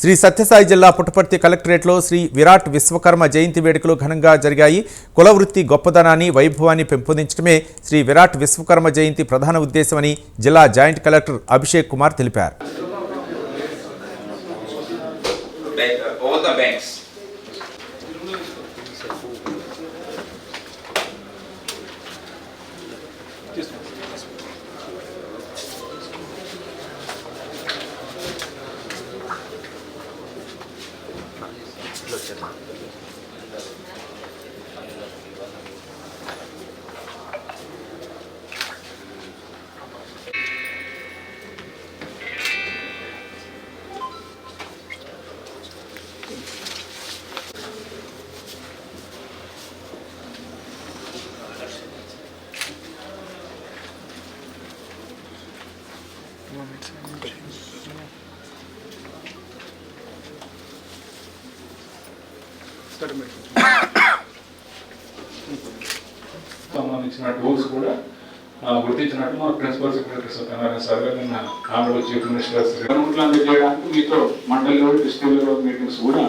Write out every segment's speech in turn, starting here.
శ్రీ సత్యసాయి జిల్లా పుట్టపర్తి కలెక్టరేట్లో శ్రీ విరాట్ విశ్వకర్మ జయంతి వేడుకలు ఘనంగా జరిగాయి. కులవృత్తి గొప్పదనాన్ని వైభవాన్ని పెంపొందించడమే శ్రీ విరాట్ విశ్వకర్మ జయంతి ప్రధాన ఉద్దేశమని జిల్లా జాయింట్ కలెక్టర్ అభిషేక్ కుమార్ తెలిపారు. Just సంబంధించిన టూల్స్ కూడా గుర్తించినట్టు మా principal secretary Satyanarayana sir garu నిన్న ఆంధ్రప్రదేశ్ చీఫ్ మినిస్టర్ గవర్నమెంట్ అందజేయడానికి మీతో మండల లెవెల్ డిస్ట్రిక్ట్ లెవెల్ మీటింగ్స్ కూడా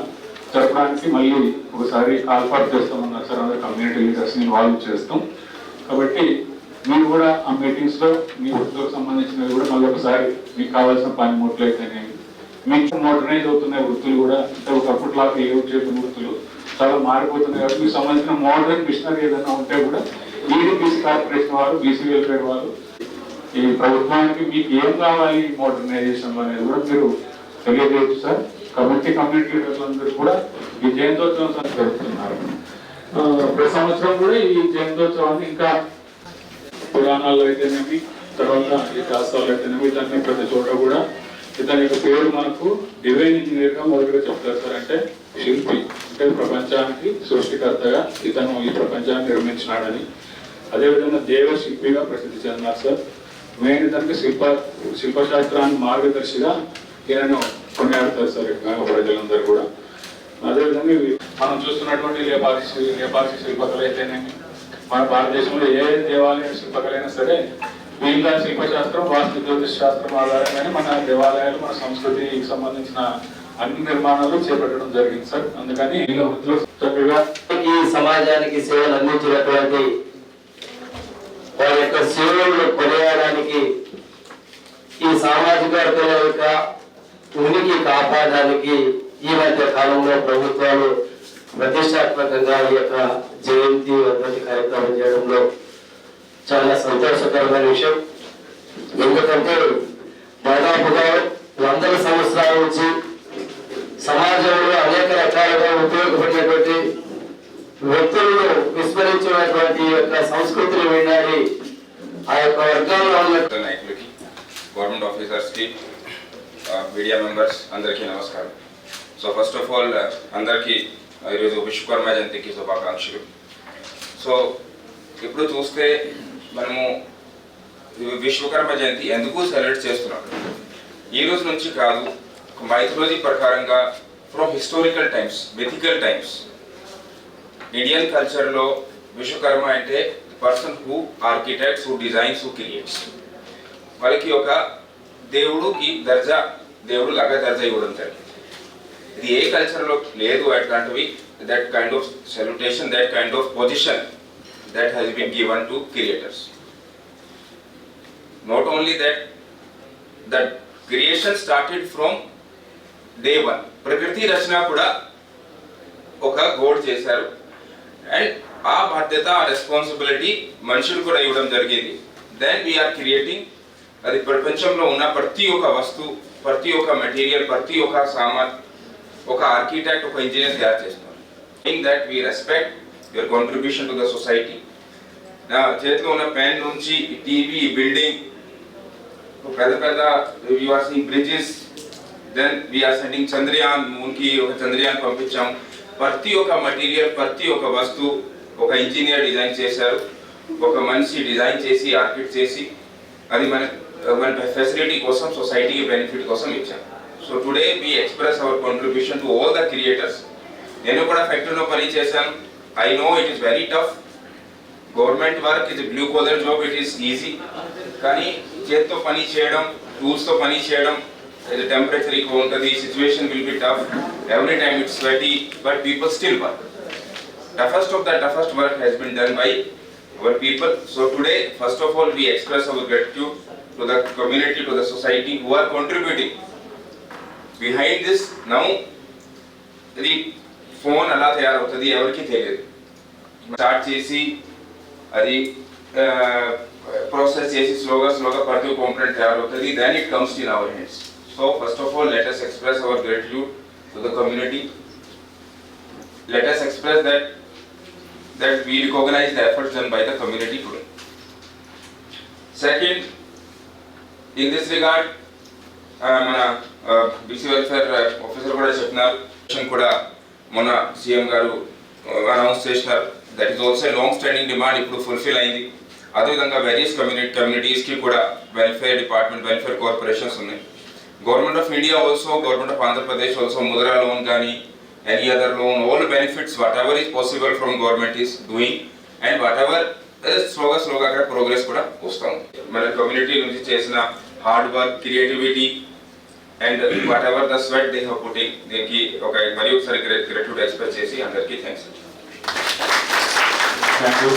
జరపడానికి మళ్ళీ ఒకసారి కాల్పాటు చేస్తామన్నారు సార్. అందరు కమ్యూనిటీ లీడర్స్ ఇన్వాల్వ్ చేస్తాం. కాబట్టి మీరు కూడా ఆ మీటింగ్స్లో మీ వృత్తులకు సంబంధించినవి కూడా మళ్ళీ ఒకసారి మీకు కావాల్సిన పనిముట్లు అయితేనేవి మీకు మోడర్నైజ్ అవుతున్నాయి వృత్తులు కూడా అంటే ఒకప్పుడు లాగా లేవు చేతుల వృత్తులు చాలా మారిపోతున్నాయి కాబట్టి మీకు సంబంధించిన మోడర్న్ మిషనరీ ఏదైనా ఉంటే కూడా ఈడీ బీసీ కార్పొరేషన్ వారు బీసీ వెల్ఫేర్ వారు ఈ ప్రభుత్వానికి మీకు ఏం కావాలి మోడర్నైజేషన్ అనేది కూడా మీరు తెలియజేయచ్చు సార్. కమిటీ కమ్యూనిటీ లీడర్లందరూ కూడా ఈ జయంతోత్సవం జరుపుతున్నారు. ప్రతి సంవత్సరం కూడా ఈ జయంతోత్సవాన్ని ఇంకా పురాణాలు అయితేనేమి తర్వాత ఈ శాస్త్రాలు అయితేనేమి ఇతన్ని ప్రతి చోట కూడా ఇతని యొక్క పేరు మనకు డివైన్ ఇంజనీర్గా మొదటిగా చెప్తారు సార్. అంటే శిల్పి అంటే ప్రపంచానికి సృష్టికర్తగా ఇతను ఈ ప్రపంచాన్ని నిర్మించినాడని. అదేవిధంగా దేవ శిల్పిగా ప్రసిద్ధి చెందినారు సార్. మెయిన్ ఇతనికి శిల్ప శిల్పశాస్త్రానికి మార్గదర్శిగా ఈయనను కొనియాడతారు సార్ ప్రజలందరూ కూడా. అదేవిధంగా మనం చూస్తున్నటువంటి లేపాక్షి లేపాక్షి శిల్పకళ అయితేనేమి. మన భారతదేశంలో ఏ దేవాలయ శిల్పకళైనా సరే వీళ్ళ శిల్పశాస్త్రం వాస్తు జ్యోతిష్ శాస్త్రం ఆధారంగానే మన దేవాలయాలు మన సంస్కృతికి సంబంధించిన అన్ని నిర్మాణాలు చేపట్టడం జరిగింది సార్. అందుకని చక్కగా ఈ సమాజానికి సేవలు అందించినటువంటి వారి యొక్క సేవలను కొనియాడడానికి ఈ సామాజిక వర్గాల యొక్క ఉనికి కాపాడడానికి ఈ మధ్య కాలంలో ప్రభుత్వాలు ప్రతిష్టాత్మకంగా ఈ యొక్క జయంతి వర్ధంతి కార్యక్రమం చేయడంలో చాలా సంతోషకరమైన విషయం. ఎందుకంటే దాదాపుగా వందల సంవత్సరాల నుంచి సమాజంలో అనేక రకాలుగా ఉపయోగపడినటువంటి వ్యక్తులను విస్మరించినటువంటి యొక్క సంస్కృతిని వినాలి. ఆ యొక్క వర్గాల్లో ఉన్న నాయకులకి గవర్నమెంట్ ఆఫీసర్స్కి మీడియా మెంబర్స్ అందరికీ నమస్కారం. సో ఫస్ట్ ఆఫ్ ఆల్ అందరికీ ఈరోజు విశ్వకర్మ జయంతికి శుభాకాంక్షలు. సో ఇప్పుడు చూస్తే మనము విశ్వకర్మ జయంతి ఎందుకు సెలబ్రేట్ చేస్తున్నాం? ఈ రోజు నుంచి కాదు ఒక మైథాలజీ ప్రకారంగా from historical times mythical times Indian కల్చర్లో విశ్వకర్మ అంటే person who architects who designs who creates వాళ్ళకి ఒక దేవుడుకి దర్జా దేవుడు లాగా దర్జా ఇవ్వడం జరిగింది. ఇది ఏ కల్చర్లో లేదు అట్లాంటివి that kind of salutation that kind of position that has been given to creators Not only that that creation started from day one ప్రకృతి రచన కూడా ఒక గోడ్ చేశారు. అండ్ ఆ బాధ్యత ఆ రెస్పాన్సిబిలిటీ మనుషులు కూడా ఇవ్వడం జరిగింది. దెన్ వీఆర్ క్రియేటింగ్ అది ప్రపంచంలో ఉన్న ప్రతి ఒక్క వస్తువు ప్రతి ఒక్క మెటీరియల్ ప్రతి ఒక్క సామాన్ ఒక ఆర్కిటెక్ట్ ఒక ఇంజనీర్ తయారు చేస్తున్నారు. In that we respect your contribution to the society నా చేతిలో ఉన్న పెన్ నుంచి టీవీ బిల్డింగ్ పెద్ద పెద్ద you're seeing bridges then we're sending Chandrayaan మూన్కి ఒక చంద్రయాన్ పంపించాం. ప్రతి ఒక్క మటీరియల్ ప్రతి ఒక్క వస్తువు ఒక ఇంజనీర్ డిజైన్ చేశారు. ఒక మనిషి డిజైన్ చేసి ఆర్కిట్ చేసి అది మన మన ఫెసిలిటీ కోసం సొసైటీకి బెనిఫిట్ కోసం ఇచ్చాం. So today we express our contribution to all the creators నేను కూడా ఫ్యాక్టరీలో పని చేశాను. I know it is very tough government work ఇది blue colour job it is easy కానీ చేత్తో పని చేయడం టూల్స్తో పని చేయడం the temperature ఎక్కువ ఉంటుంది situation will be tough every time it's sweaty but people still work toughest of the toughest work has been done by our people so today first of all we express our gratitude to the community to the society who are contributing behind this now ఇది phone ఎలా తయారవుతుంది ఎవరికి తెలియదు. Start చేసి అది process చేసి స్లోగా స్లోగా ప్రతి కాంపనెంట్ తయారవుతుంది. Then it comes in our hands so first of all let us express our gratitude to the community let us express that that we recognize the efforts done by the community today. Second, in this regard, uh, మన BC welfare officer కూడా చెప్పినారు. Question కూడా మొన్న CM గారు announce చేసినారు. That is also long standing demand ఇప్పుడు fulfil అయింది. అదేవిధంగా వెరీస్ కమ్యూనిటీ కమ్యూనిటీస్కి కూడా వెల్ఫేర్ డిపార్ట్మెంట్ వెల్ఫేర్ కార్పొరేషన్స్ ఉన్నాయి. Government of India also government of Andhra Pradesh also Mudra loan కానీ any other loan, all benefits, whatever is possible from government is doing and whatever స్లోగా స్లోగా అక్కడ progress కూడా వస్తాం మన కమ్యూనిటీ నుంచి చేసిన hard work creativity and whatever the sweat they have putting దీనికి ఒక మరి ఒకసారి గ్రేట్యూడ్ ఎక్స్ప్రెస్ చేసి అందరికీ thanks thank you